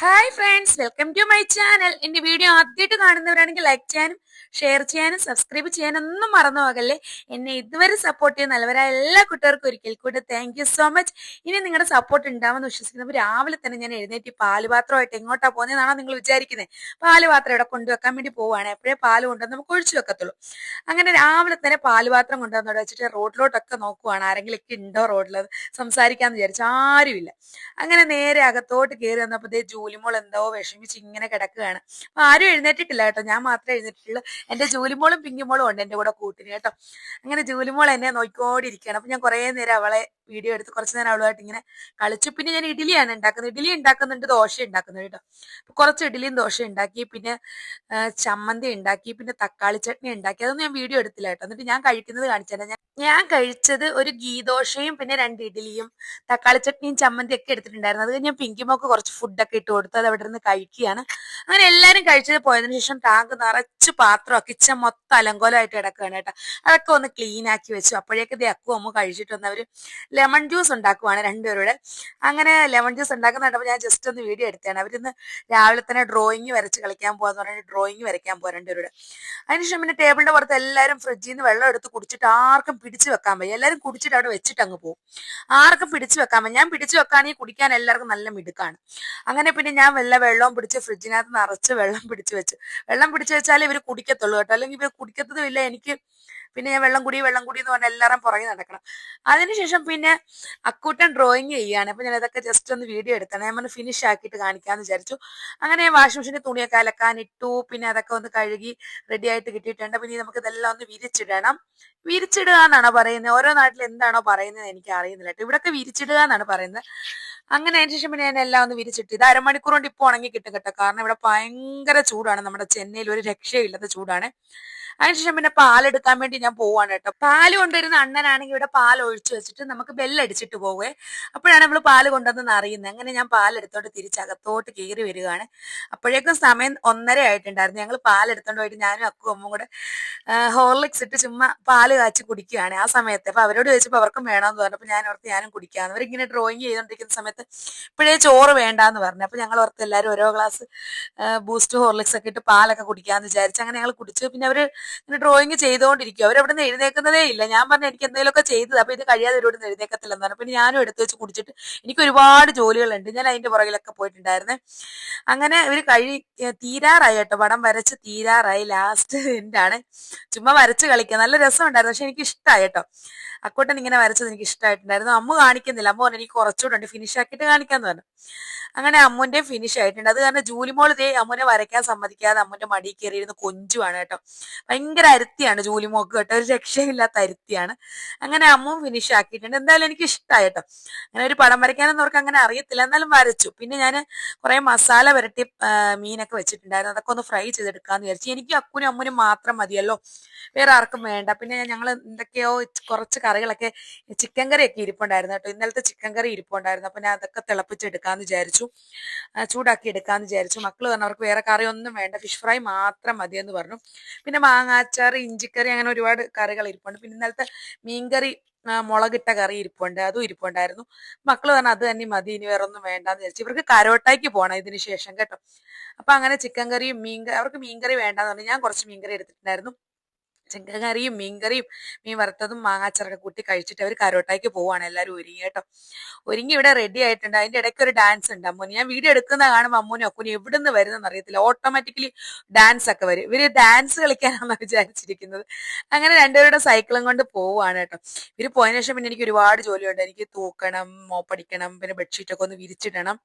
Hi friends welcome to my channel. എന്റെ video ആദ്യമായിട്ട് കാണുന്നവരാണെങ്കിൽ ലൈക്ക് ചെയ്യാനും ഷെയർ ചെയ്യാനും സബ്സ്ക്രൈബ് ചെയ്യാനും ഒന്നും മറന്നു പോകല്ലേ എന്നെ ഇതുവരെ സപ്പോർട്ട് ചെയ്യുന്ന നല്ലവരായ എല്ലാ കുട്ടികൾക്കും ഒരിക്കൽ കൂടെ താങ്ക് യു സോ മച്ച് ഇനി നിങ്ങളുടെ സപ്പോർട്ട് ഉണ്ടാവുമെന്ന് വിശ്വസിക്കുന്നപ്പോൾ രാവിലെ തന്നെ ഞാൻ എഴുന്നേറ്റ് പാലുപാത്രമായിട്ട് എങ്ങോട്ടാ പോകുന്നതെന്നാണോ നിങ്ങൾ വിചാരിക്കുന്നത്. പാലുപാത്രം ഇവിടെ കൊണ്ടുവെക്കാൻ വേണ്ടി പോവുകയാണ്. എപ്പോഴേ പാൽ കൊണ്ടുവന്ന് നമുക്ക് ഒഴിച്ചു വെക്കത്തുള്ളൂ. അങ്ങനെ രാവിലെ തന്നെ പാലുപാത്രം കൊണ്ടുവന്നോട് വെച്ചിട്ട് റോഡിലോട്ടൊക്കെ നോക്കുവാണ്. ആരെങ്കിലും ഒക്കെ ഉണ്ടോ റോഡിൽ സംസാരിക്കാമെന്ന് വിചാരിച്ചു ആരുമില്ല. അങ്ങനെ നേരെ അകത്തോട്ട് കയറി വന്നപ്പോൾ ജൂലിമോൾ എന്തോ വിഷമിച്ച് ഇങ്ങനെ കിടക്കുകയാണ്. അപ്പൊ ആരും എഴുന്നേറ്റിട്ടില്ല കേട്ടോ. ഞാൻ മാത്രമേ എഴുന്നേറ്റിട്ടുള്ളൂ. എന്റെ ജൂലിമോളും പിങ്കിമോളും ഉണ്ട് എന്റെ കൂടെ കൂട്ടിന് കേട്ടോ. അങ്ങനെ ജൂലിമോൾ എന്നെ നോക്കിക്കോണ്ടിരിക്കുകയാണ്. അപ്പൊ ഞാൻ കുറേ നേരം അവളെ വീഡിയോ എടുത്ത് കുറച്ച് നേരം അവളുമായിട്ട് ഇങ്ങനെ കളിച്ചു. പിന്നെ ഞാൻ ഇഡ്ഡലിയാണ് ഉണ്ടാക്കുന്നത്. ഇഡ്ഡലി ഉണ്ടാക്കുന്നുണ്ട് ദോശ ഉണ്ടാക്കുന്നുണ്ട് കേട്ടോ. കുറച്ച് ഇഡ്ഡലിയും ദോശ ഉണ്ടാക്കി പിന്നെ ചമ്മന്തി ഉണ്ടാക്കി പിന്നെ തക്കാളി ചട്നി ഉണ്ടാക്കി. അതൊന്നും ഞാൻ വീഡിയോ എടുത്തില്ല കേട്ടോ. എന്നിട്ട് ഞാൻ കഴിക്കുന്നത് കാണിച്ചാൽ ഞാൻ കഴിച്ചത് ഒരു ഗീ ദോശയും പിന്നെ രണ്ട് ഇഡ്ഡലിയും തക്കാളി ചട്നിയും ചമ്മന്തി ഒക്കെ എടുത്തിട്ടുണ്ടായിരുന്നു. അത് ഞാൻ പിങ്കിമോക്ക് കുറച്ച് ഫുഡൊക്കെ ഇട്ട് കൊടുത്തു. അത് അവിടെ നിന്ന് കഴിക്കുകയാണ്. അങ്ങനെ എല്ലാവരും കഴിച്ചത് പോയതിനു ശേഷം ടാങ്ക് നിറച്ച് പാത്രം കിച്ചൺ മൊത്തം അലങ്കോലമായിട്ട് കിടക്കുകയാണ് കേട്ടോ. അതൊക്കെ ഒന്ന് ക്ലീൻ ആക്കി വെച്ചു. അപ്പോഴേക്കും അക്കു അമ്മ കഴിച്ചിട്ട് വന്ന് അവർ ലെമൺ ജ്യൂസ് ഉണ്ടാക്കുവാണ് രണ്ടുപേരുടെ. അങ്ങനെ ലെമൺ ജ്യൂസ് ഉണ്ടാക്കുന്ന കണ്ടപ്പോൾ ഞാൻ ജസ്റ്റ് ഒന്ന് വീഡിയോ എടുത്തതാണ്. അവരിന്ന് രാവിലെ തന്നെ ഡ്രോയിങ് വരച്ച് കളിക്കാൻ പോകാന്ന് പറഞ്ഞിട്ട് ഡ്രോയിങ് വരയ്ക്കാൻ പോകാൻ രണ്ടുപേരുടെ. അതിനുശേഷം പിന്നെ ടേബിളിന്റെ പുറത്ത് എല്ലാവരും ഫ്രിഡ്ജിൽ നിന്ന് വെള്ളം എടുത്ത് കുടിച്ചിട്ട് ആർക്കും പിടിച്ചു വെക്കാൻ വയ്യ. എല്ലാവരും കുടിച്ചിട്ട് അവിടെ വെച്ചിട്ട് അങ്ങ് പോകും ആർക്കും പിടിച്ചു വെക്കാൻ വയ്യ. ഞാൻ പിടിച്ചു വെക്കാണെങ്കിൽ കുടിക്കാൻ എല്ലാവർക്കും നല്ല മിടുക്കാണ്. അങ്ങനെ പിന്നെ ഞാൻ വെള്ള വെള്ളവും പിടിച്ച് ഫ്രിഡ്ജിനകത്ത് നിറച്ച് വെള്ളം പിടിച്ചു വെച്ചു. വെള്ളം പിടിച്ചു വെച്ചാലേ ഇവർ കുടിക്കത്തുള്ളൂ കേട്ടോ. അല്ലെങ്കിൽ ഇവർ കുടിക്കത്തതും ഇല്ല എനിക്ക് പിന്നെ ഞാൻ വെള്ളം കുടി വെള്ളം കുടി എന്ന് പറഞ്ഞാൽ എല്ലാവരും പുറകെ നടക്കണം. അതിനുശേഷം പിന്നെ അക്കൂട്ടൻ ഡ്രോയിങ് ചെയ്യുകയാണ്. അപ്പൊ ഞാൻ ഇതൊക്കെ ജസ്റ്റ് ഒന്ന് വീഡിയോ എടുത്താണ്. ഞാൻ ഒന്ന് ഫിനിഷ് ആക്കിയിട്ട് കാണിക്കാന്ന് വിചാരിച്ചു. അങ്ങനെ വാഷിംഗ് മെഷീന്റെ തുണിയൊക്കെ അലക്കാൻ ഇട്ടു. പിന്നെ അതൊക്കെ ഒന്ന് കഴുകി റെഡി ആയിട്ട് കിട്ടിയിട്ടുണ്ട്. പിന്നെ നമുക്ക് ഇതെല്ലാം ഒന്ന് വിരിച്ചിടണം. വിരിച്ചിടുക എന്നാണോ പറയുന്നത്? ഓരോ നാട്ടിൽ എന്താണോ പറയുന്നത് എനിക്ക് അറിയുന്നില്ല കേട്ടോ. ഇവിടൊക്കെ വിരിച്ചിടുക എന്നാണ് പറയുന്നത്. അങ്ങനെ അതിന് ശേഷം പിന്നെ ഞാൻ എല്ലാം ഒന്ന് വിരിച്ചിട്ട്. ഇത് അരമണിക്കൂർ കൊണ്ട് ഇപ്പോൾ ഉണങ്ങി കിട്ടും. കേട്ടോ കാരണം ഇവിടെ ഭയങ്കര ചൂടാണ്. നമ്മുടെ ചെന്നൈയിൽ ഒരു രക്ഷയില്ലാത്ത ചൂടാണ്. അതിനുശേഷം പിന്നെ പാലെടുക്കാൻ വേണ്ടി ഞാൻ പോവാണ് കേട്ടോ. പാൽ കൊണ്ടുവരുന്ന അണ്ണനാണെങ്കിൽ ഇവിടെ പാൽ ഒഴിച്ചു വെച്ചിട്ട് നമുക്ക് ബെല്ലടിച്ചിട്ട് പോവേ. അപ്പോഴാണ് നമ്മൾ പാൽ കൊണ്ടുവന്നെന്ന് അറിയുന്നത്. അങ്ങനെ ഞാൻ പാലെടുത്തോണ്ട് തിരിച്ചകത്തോട്ട് കയറി വരികയാണ്. അപ്പോഴേക്കും സമയം ഒന്നര ആയിട്ടുണ്ടായിരുന്നു. ഞങ്ങൾ പാലെടുത്തോണ്ട് പോയിട്ട് ഞാനും അക്കും അമ്മും കൂടെ ഹോർലിക്സ് ഇട്ട് ചുമ്മാ പാൽ കാച്ചി കുടിക്കുകയാണ് ആ സമയത്ത്. അപ്പൊ അവരോട് ചോദിച്ചപ്പോൾ അവർക്കും വേണമെന്ന് പറഞ്ഞപ്പോൾ ഞാൻ ഓർത്ത് ഞാനും കുടിക്കാന്ന്. അവരിങ്ങനെ ഡ്രോയിങ് ചെയ്തുകൊണ്ടിരിക്കുന്ന സമയത്ത് ഇപ്പോഴേ ചോറ് വേണ്ടാന്ന് പറഞ്ഞു. അപ്പൊ ഞങ്ങൾ ഓർത്ത് എല്ലാവരും ഓരോ ഗ്ലാസ് ബൂസ്റ്റ് ഹോർലിക്സ് ഒക്കെ ഇട്ട് പാലൊക്കെ കുടിക്കാന്ന് വിചാരിച്ചു അങ്ങനെ ഞങ്ങൾ കുടിച്ചു. പിന്നെ അവർ ഇങ്ങനെ ഡ്രോയിങ് ചെയ്തുകൊണ്ടിരിക്കും അവരവിടുന്ന് എഴുന്നേക്കുന്നതേ ഇല്ല. ഞാൻ പറഞ്ഞ എനിക്ക് എന്തെങ്കിലുമൊക്കെ ചെയ്തത്. അപ്പൊ ഇത് കഴിയാതെ നിന്ന് എഴുന്നേക്കത്തില്ലെന്ന് പറഞ്ഞു. പിന്നെ ഞാനും എടുത്തു വെച്ച് കുടിച്ചിട്ട് എനിക്ക് ഒരുപാട് ജോലികളുണ്ട്. ഞാൻ അതിന്റെ പുറകിലൊക്കെ പോയിട്ടുണ്ടായിരുന്നേ. അങ്ങനെ ഇവർ കഴി തീരാറായി കേട്ടോ. പടം വരച്ച് തീരാറായി. ലാസ്റ്റ് എൻഡാണ് ചുമ്മാ വരച്ച് കളിക്കുക. നല്ല രസമുണ്ടായിരുന്നു. പക്ഷെ എനിക്ക് ഇഷ്ടമായി കേട്ടോ. അക്കോട്ടൻ ഇങ്ങനെ വരച്ചത് എനിക്ക് ഇഷ്ടമായിട്ടുണ്ടായിരുന്നു അമ്മ കാണിക്കുന്നില്ല. അമ്മ പറഞ്ഞു എനിക്ക് കുറച്ചുകൂടെ ഉണ്ട്. ഫിനിഷ് ആക്കിയിട്ട് കാണിക്കാന്ന് പറഞ്ഞു. അങ്ങനെ അമ്മുന്റെ ഫിനിഷ് ആയിട്ടുണ്ട്. അത് കാരണം ജൂലിമോൾ ഇതേ അമ്മുനെ വരയ്ക്കാൻ സമ്മതിക്കാതെ അമ്മുന്റെ മടി കയറിയിരുന്ന് കൊഞ്ചുവാണ് കേട്ടോ. ഭയങ്കര അരുത്തിയാണ് ജൂലിമോക്ക് കേട്ടോ. ഒരു രക്ഷയില്ലാത്ത അരുത്തിയാണ്. അങ്ങനെ അമ്മും ഫിനിഷ് ആക്കിയിട്ടുണ്ട്. എന്തായാലും എനിക്ക് ഇഷ്ടമായി കേട്ടോ. അങ്ങനെ ഒരു പടം വരയ്ക്കാനൊന്നും അവർക്ക് അങ്ങനെ അറിയത്തില്ല. എന്നാലും വരച്ചു. പിന്നെ ഞാൻ കുറെ മസാല വരട്ടി മീനൊക്കെ വെച്ചിട്ടുണ്ടായിരുന്നു. അതൊക്കെ ഒന്ന് ഫ്രൈ ചെയ്തെടുക്കാന്ന് വിചാരിച്ചു. എനിക്ക് അക്കുനും അമ്മുനും മാത്രം മതിയല്ലോ. വേറെ ആർക്കും വേണ്ട. പിന്നെ ഞങ്ങൾ എന്തൊക്കെയോ കുറച്ച് കറികളൊക്കെ ചിക്കൻ കറിയൊക്കെ ഇരിപ്പുണ്ടായിരുന്നു കേട്ടോ. ഇന്നലത്തെ ചിക്കൻ കറി ഇരിപ്പുണ്ടായിരുന്നു. അപ്പൊ ഞാൻ അതൊക്കെ തിളപ്പിച്ചെടുക്കാമെന്ന് വിചാരിച്ചു. ചൂടാക്കി എടുക്കാന്ന് വിചാരിച്ചു. മക്കൾ പറഞ്ഞു അവർക്ക് വേറെ കറി ഒന്നും വേണ്ട. ഫിഷ് ഫ്രൈ മാത്രം മതിയെന്ന് പറഞ്ഞു. പിന്നെ മാങ്ങാച്ചാർ ഇഞ്ചിക്കറി അങ്ങനെ ഒരുപാട് കറികൾ ഇരിപ്പുണ്ട്. പിന്നെ ഇന്നലത്തെ മീൻകറി മുളകിട്ട കറി ഇരിപ്പുണ്ട്. അതും ഇരിപ്പുണ്ടായിരുന്നു. മക്കൾ പറഞ്ഞു അത് തന്നെ മതി ഇനി വേറെ ഒന്നും വേണ്ടാന്ന് വിചാരിച്ചു. ഇവർക്ക് കരോട്ടായ്ക്ക് പോകണം ഇതിന് ശേഷം കേട്ടോ. അപ്പൊ അങ്ങനെ ചിക്കൻ കറിയും മീൻ അവർക്ക് മീൻകറി വേണ്ടാന്ന് പറഞ്ഞു. ഞാൻ കുറച്ച് മീൻകറി എടുത്തിട്ടുണ്ടായിരുന്നു. ചിക്കൻ കറിയും മീൻകറിയും മീൻ വറുത്തതും മാങ്ങാച്ചറൊക്കെ കൂട്ടി കഴിച്ചിട്ട് അവർ കരോട്ടായ്ക്ക് പോവാണ് എല്ലാവരും ഒരുങ്ങി കേട്ടോ. ഒരുങ്ങി ഇവിടെ റെഡി ആയിട്ടുണ്ട്. അതിന്റെ ഇടയ്ക്ക് ഒരു ഡാൻസ് ഉണ്ട്. അമ്മൂന് ഞാൻ വീഡിയോ എടുക്കുന്ന കാണുമ്പോൾ അമ്മൂനും അക്കുനും എവിടെ നിന്ന് വരുന്നെന്ന് അറിയത്തില്ല. ഓട്ടോമാറ്റിക്കലി ഡാൻസ് ഒക്കെ വരും. ഇവർ ഡാൻസ് കളിക്കാനാണ് വിചാരിച്ചിരിക്കുന്നത്. അങ്ങനെ രണ്ടുപേരുടെ സൈക്കിളും കൊണ്ട് പോവാണ് കേട്ടോ. ഇവർ പോയതിനു ശേഷം പിന്നെ എനിക്ക് ഒരുപാട് ജോലിയുണ്ട്. എനിക്ക് തൂക്കണം മോപ്പടിക്കണം പിന്നെ ബെഡ്ഷീറ്റ് ഒക്കെ ഒന്ന് വിരിച്ചിടണം.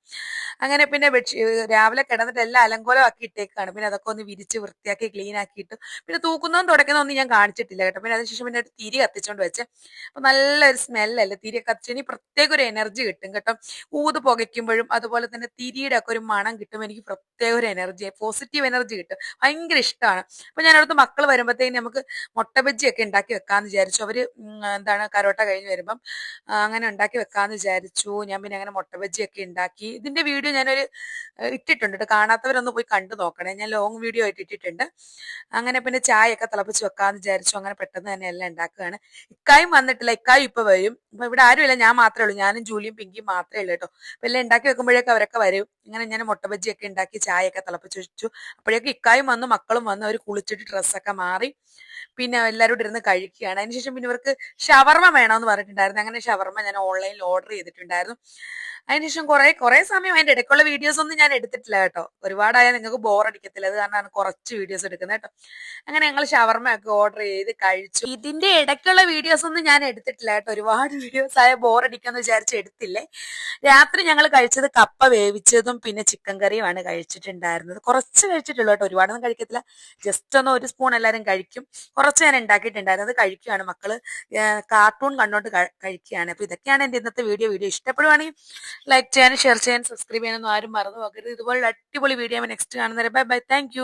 അങ്ങനെ പിന്നെ ബെഡ്ഷീറ്റ് രാവിലെ കിടന്നിട്ട് എല്ലാം അലങ്കോലമാക്കി ഇട്ടേക്കാണ്. പിന്നെ അതൊക്കെ ഒന്ന് വിരിച്ച് വൃത്തിയാക്കി ക്ലീൻ ആക്കിയിട്ട് പിന്നെ തൂക്കുന്നതും തുടക്കുന്നതും ഒന്നും ഞാൻ കാണിച്ചിട്ടില്ല കേട്ടോ. പിന്നെ അതിനുശേഷം പിന്നെ ഒരു തിരി കത്തിച്ചോണ്ട് വെച്ച് അപ്പൊ നല്ലൊരു സ്മെല്ലല്ലേ തിരി കത്തിച്ച് ഇനി പ്രത്യേക ഒരു എനർജി കിട്ടും കേട്ടോ. ഊത് പുകയ്ക്കുമ്പോഴും അതുപോലെ തന്നെ തിരിയുടെ ഒക്കെ ഒരു മണം കിട്ടും. എനിക്ക് പ്രത്യേക ഒരു എനർജി പോസിറ്റീവ് എനർജി കിട്ടും. ഭയങ്കര ഇഷ്ടമാണ്. അപ്പൊ ഞാൻ അവിടുത്തെ മക്കൾ വരുമ്പോഴത്തേക്കും നമുക്ക് മുട്ട ബജ്ജി ഒക്കെ ഉണ്ടാക്കി വെക്കാന്ന് വിചാരിച്ചു. അവർ എന്താണ് കരോട്ട കഴിഞ്ഞ് വരുമ്പം അങ്ങനെ ഉണ്ടാക്കി വെക്കാന്ന് വിചാരിച്ചു. ഞാൻ പിന്നെ അങ്ങനെ മുട്ട ബജ്ജി ഒക്കെ ഉണ്ടാക്കി. ഇതിന്റെ വീഡിയോ ഞാനൊരു ഇട്ടിട്ടുണ്ട് കാണാത്തവരൊന്നും പോയി കണ്ടു നോക്കണേ. ഞാൻ ലോങ് വീഡിയോ ആയിട്ട് ഇട്ടിട്ടുണ്ട്. അങ്ങനെ പിന്നെ ചായ ഒക്കെ തിളപ്പിച്ച് ഉണ്ടാക്കാന്ന് വിചാരിച്ചു. അങ്ങനെ പെട്ടെന്ന് തന്നെ എല്ലാം ഉണ്ടാക്കുകയാണ് ഇക്കായും വന്നിട്ടില്ല. ഇക്കായും ഇപ്പൊ വരും. അപ്പൊ ഇവിടെ ആരുമില്ല ഞാൻ മാത്രമേ ഉള്ളൂ. ഞാനും ജൂലിയും പിങ്കിയും മാത്രമേ ഉള്ളൂ കേട്ടോ. അപ്പൊ എല്ലാം ഉണ്ടാക്കി വെക്കുമ്പോഴേക്കും അവരൊക്കെ വരും. ഇങ്ങനെ ഞാൻ മുട്ടബജിയൊക്കെ ഉണ്ടാക്കി ചായയൊക്കെ തിളപ്പിച്ച് വെച്ചു. അപ്പോഴേക്കും ഇക്കായും വന്നു മക്കളും വന്നു. അവർ കുളിച്ചിട്ട് ഡ്രസ്സൊക്കെ മാറി. പിന്നെ എല്ലാവരും ഇരുന്ന് കഴിക്കുകയാണ്. അതിനുശേഷം പിന്നെ ഇവർക്ക് ഷവർമ വേണമെന്ന് പറഞ്ഞിട്ടുണ്ടായിരുന്നു. അങ്ങനെ ഷവർമ ഞാൻ ഓൺലൈനിൽ ഓർഡർ ചെയ്തിട്ടുണ്ടായിരുന്നു. അതിനുശേഷം കുറെ കുറെ സമയം അതിന്റെ ഇടയ്ക്കുള്ള വീഡിയോസ് ഒന്നും ഞാൻ എടുത്തിട്ടില്ല കേട്ടോ. ഒരുപാടായാൽ നിങ്ങൾക്ക് ബോർ അടിക്കത്തില്ല. അത് കാരണമാണ് കുറച്ച് വീഡിയോസ് എടുക്കുന്നത് കേട്ടോ. അങ്ങനെ ഞങ്ങൾ ഷവർമ ഒക്കെ ഓർഡർ ചെയ്ത് കഴിച്ചു. ഇതിന്റെ ഇടയ്ക്കുള്ള വീഡിയോസ് ഒന്നും ഞാൻ എടുത്തിട്ടില്ല കേട്ടോ. ഒരുപാട് വീഡിയോസ് ആയ ബോർ അടിക്കാന്ന് വിചാരിച്ച് എടുത്തില്ലേ. രാത്രി ഞങ്ങൾ കഴിച്ചത് കപ്പ വേവിച്ചതും പിന്നെ ചിക്കൻ കറിയുമാണ് കഴിച്ചിട്ടുണ്ടായിരുന്നത്. കുറച്ച് കഴിച്ചിട്ടുള്ളൂ കേട്ടോ. ഒരുപാടൊന്നും കഴിക്കത്തില്ല. ജസ്റ്റ് ഒന്ന് ഒരു സ്പൂൺ എല്ലാവരും കഴിക്കും. കുറച്ച് ഞാൻ ഉണ്ടാക്കിയിട്ടുണ്ടായിരുന്നു അത് കഴിക്കുകയാണ് മക്കൾ. കാർട്ടൂൺ കണ്ടോണ്ട് കഴി- കഴിക്കുകയാണ് അപ്പൊ ഇതൊക്കെയാണ് എന്റെ ഇന്നത്തെ വീഡിയോ വീഡിയോ ഇഷ്ടപ്പെടുവാണെങ്കിൽ ലൈക്ക് ചെയ്യാനും ഷെയർ ചെയ്യാനും സബ്സ്ക്രൈബ് ചെയ്യാനൊന്നും ആരും മറന്നു പോകരുത്. ഇതുപോലെ അടിപൊളി വീഡിയോ നെക്സ്റ്റ് കാണുന്നവരെ. Bye bye thank